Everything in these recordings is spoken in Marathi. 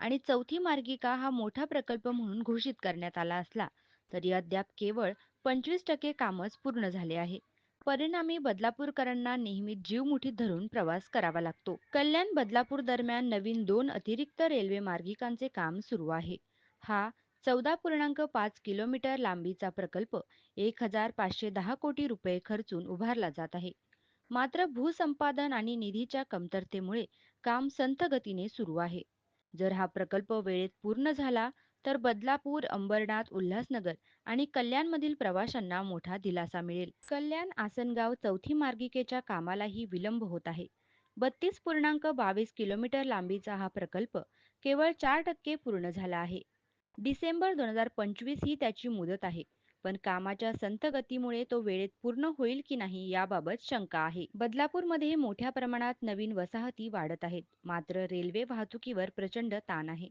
आणि चौथी मार्गिका हा मोठा प्रकल्प म्हणून घोषित करण्यात आला असला तरी अद्याप केवळ पंचवीस टक्के कामच पूर्ण झाले आहे. परिणामी बदलापूरकरांना नेहमी जीव मुठीत धरून प्रवास करावा लागतो. कल्याण बदलापूर दरम्यान नवीन दोन अतिरिक्त रेल्वे मार्गिकांचे काम सुरू आहे. हा चौदा पूर्णांक पाच किलोमीटर लांबीचा प्रकल्प एक हजार पाचशे दहा कोटी रुपये खर्चून उभारला जात आहे. मात्र भूसंपादन आणि निधीच्या कमतरतेमुळे काम संथ गतीने सुरू आहे. जर हा प्रकल्प वेळेत पूर्ण झाला तर बदलापूर, अंबरनाथ, उल्हासनगर आणि कल्याणमधील प्रवाशांना मोठा दिलासा मिळेल. कल्याण आसनगाव चौथी मार्गिकेच्या कामालाही विलंब होत आहे. बत्तीस पूर्णांक बावीस किलोमीटर लांबीचा हा प्रकल्प केवळ चार टक्के पूर्ण झाला आहे. डिसेंबर दोन हजार पंचवीस ही त्याची मुदत आहे. पण कामाच्या संथ गतीमुळे तो वेळेत पूर्ण होईल की नाही याबाबत शंका आहे. बदलापूरमध्ये मोठ्या प्रमाणात नवीन वसाहती वाढत आहेत. मात्र रेल्वे वाहतुकीवर प्रचंड ताण आहे.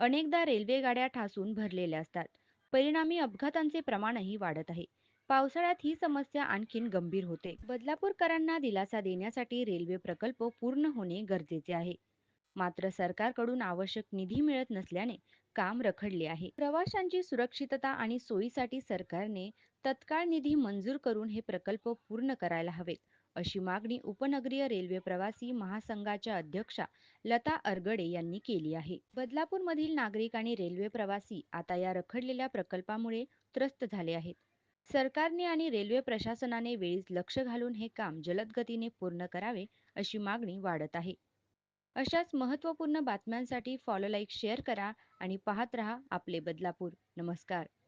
अनेकदा रेल्वे गाड्या ठासून भरलेल्या असतात. परिणामी अपघातांचे प्रमाणही वाढत आहे. पावसाळ्यात ही समस्या आणखीन गंभीर होते. बदलापूरकरांना दिलासा देण्यासाठी रेल्वे प्रकल्प पूर्ण होणे गरजेचे आहे. मात्र सरकारकडून आवश्यक निधी मिळत नसल्याने काम रखडले आहे. प्रवाशांची सुरक्षितता आणि सोयीसाठी सरकारने तत्काळ निधी मंजूर करून हे प्रकल्प पूर्ण करायला हवेत, अशी मागणी उपनगरीय रेल्वे प्रवासी महासंघाच्या अध्यक्षा लता अरगडे यांनी केली आहे. बदलापूरमधील नागरिक आणि रेल्वे प्रवासी आता या रखडलेल्या प्रकल्पामुळे त्रस्त झाले आहेत. सरकारने आणि रेल्वे प्रशासनाने वेळीच लक्ष घालून हे काम जलद गतीने पूर्ण करावे, अशी मागणी वाढत आहे. अशाच महत्त्वपूर्ण बातम्यांसाठी फॉलो, लाईक, शेअर करा आणि पाहत रहा आपले बदलापूर. नमस्कार.